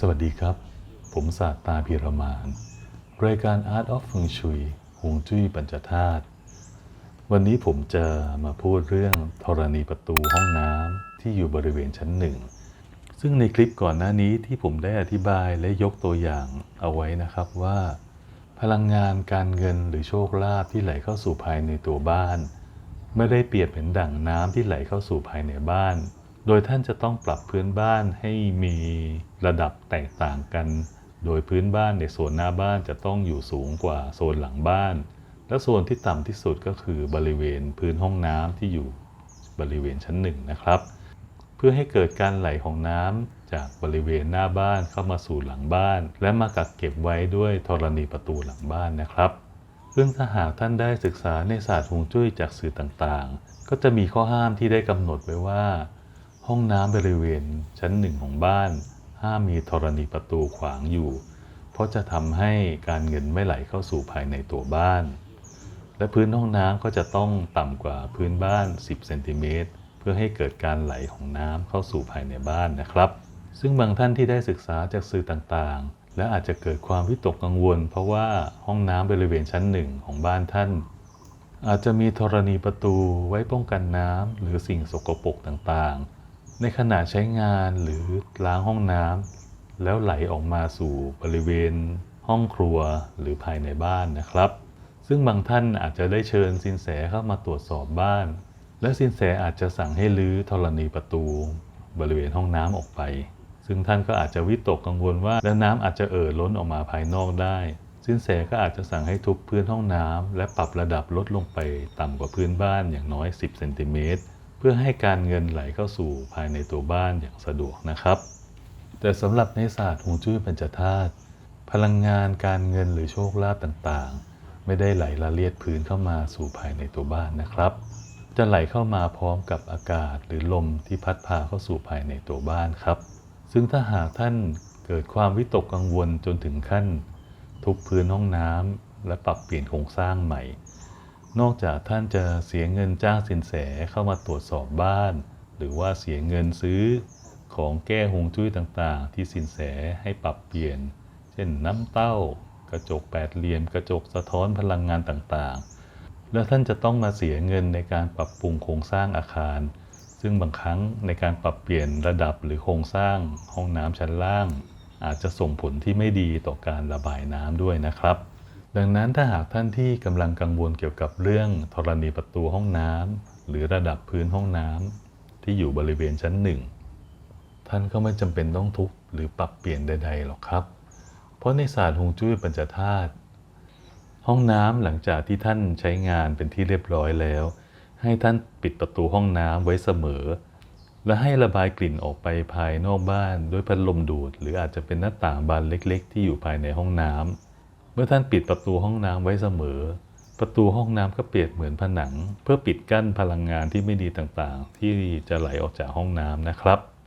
สวัสดีครับ ผมศาสตาพิรมาน รายการ Art of Feng Shui ฮวงจุ้ยปัญจธาตุ วันนี้ผมจะมาพูดเรื่องธรณีประตูห้องน้ำที่อยู่บริเวณชั้นหนึ่ง ซึ่งในคลิปก่อนหน้านี้ที่ผมได้อธิบายและยกตัวอย่างเอาไว้นะครับว่า พลังงานการเงินหรือโชคลาภที่ไหลเข้าสู่ภายในตัวบ้าน ไม่ได้เปรียบเหมือนดั่งน้ำที่ไหลเข้าสู่ภายในบ้าน โดยท่านจะต้องปรับพื้นบ้านให้มีระดับแตกต่างกัน โดยพื้นบ้านในโซนหน้าบ้านจะต้องอยู่สูงกว่าโซนหลังบ้าน และโซนที่ต่ำที่สุดก็คือบริเวณพื้นห้องน้ำที่อยู่บริเวณชั้นหนึ่งนะครับ เพื่อให้เกิดการไหลของน้ำจากบริเวณหน้าบ้านเข้ามาสู่หลังบ้าน และมากักเก็บไว้ด้วยธรณีประตูหลังบ้านนะครับ ซึ่งถ้าหากท่านได้ศึกษาในศาสตร์ฮวงจุ้ยจากสื่อต่างๆ ก็จะมีข้อห้ามที่ได้กำหนดไว้ว่า ห้องน้ำบริเวณชั้นหนึ่งของบ้าน ห้ามมีธรณีประตูขวางอยู่ เพราะจะทำให้การเงินไม่ไหลเข้าสู่ภายในตัวบ้าน และพื้นห้องน้ำก็จะต้องต่ำกว่าพื้นบ้าน 10เซนติเมตรเพื่อให้เกิดการไหลของน้ำเข้าสู่ภายในบ้านนะครับ ซึ่งบางท่านที่ได้ศึกษาจากสื่อต่างๆ และอาจจะเกิดความวิตกกังวล เพราะว่าห้องน้ำบริเวณชั้นหนึ่งของบ้านท่านอาจจะมีธรณีประตูไว้ป้องกันน้ำหรือสิ่งสกปรกต่างๆ ในขณะใช้งานหรือล้างห้องน้ำแล้วไหลออกมาสู่บริเวณ ห้องครัวหรือภายในบ้านนะครับ ซึ่งบางท่านอาจจะได้เชิญสินแสเข้ามาตรวจสอบบ้าน และสินแสอาจจะสั่งให้รื้อธรณีประตู บริเวณห้องน้ำออกไป ซึ่งท่านก็อาจจะวิตกกังวลว่าแล้วน้ำอาจจะเอ่อล้นออกมาภายนอกได้สินแสก็อาจจะสั่งให้ทุบพื้นห้องน้ำและปรับระดับลดลงไปต่ำกว่าพื้นบ้านอย่างน้อย 10 เซนติเมตร เพื่อให้การเงินไหลเข้าสู่ภายในตัวบ้านอย่างสะดวกนะครับ แต่สำหรับในศาสตร์ฮวงจุ้ยปัญจธาตุพลังงานการเงินหรือโชคลาภต่างๆ ไม่ได้ไหลละเลียดพื้นเข้ามาสู่ภายในตัวบ้านนะครับ จะไหลเข้ามาพร้อมกับอากาศหรือลมที่พัดพาเข้าสู่ภายในตัวบ้านครับ ซึ่งถ้าหากท่านเกิดความวิตกกังวลจนถึงขั้น ทุบพื้นห้องน้ำและปรับเปลี่ยนโครงสร้างใหม่ นอกจากท่านจะเสียเงินจ้างสินแสเข้ามาตรวจสอบบ้าน หรือว่าเสียเงินซื้อของแก้ฮวงจุ้ยต่างๆ ที่สินแสให้ปรับเปลี่ยน เช่นน้ำเต้ากระจกแปดเหลี่ยม กระจกสะท้อนพลังงานต่างๆ แล้วท่านจะต้องมาเสียเงินในการปรับปรุงโครงสร้างอาคาร ซึ่งบางครั้งในการปรับเปลี่ยนระดับหรือโครงสร้างห้องน้ำชั้นล่าง อาจจะส่งผลที่ไม่ดีต่อการระบายน้ำด้วยนะครับ ดังนั้นถ้าหากท่านที่กำลังกังวลเกี่ยวกับเรื่องธรณีประตูห้องน้ำหรือระดับพื้นห้องน้ำที่อยู่บริเวณชั้นหนึ่งท่านก็ไม่จำเป็นต้องทุบหรือปรับเปลี่ยนใดๆหรอกครับ เพราะในศาสตร์ฮวงจุ้ยปัญจธาตุห้องน้ำหลังจากที่ท่านใช้งานเป็นที่เรียบร้อยแล้ว ให้ท่านปิดประตูห้องน้ำไว้เสมอ และให้ระบายกลิ่นออกไปภายนอกบ้านด้วยพัดลมดูด หรืออาจจะเป็นหน้าต่างบานเล็ก ๆ ที่อยู่ภายในห้องน้ำ เมื่อท่านปิดประตูห้องน้ำไว้เสมอ ประตูห้องน้ำก็เปรียบเหมือนผนัง เพื่อปิดกั้นพลังงานที่ไม่ดีต่างๆ ที่จะไหลออกจากห้องน้ำนะครับ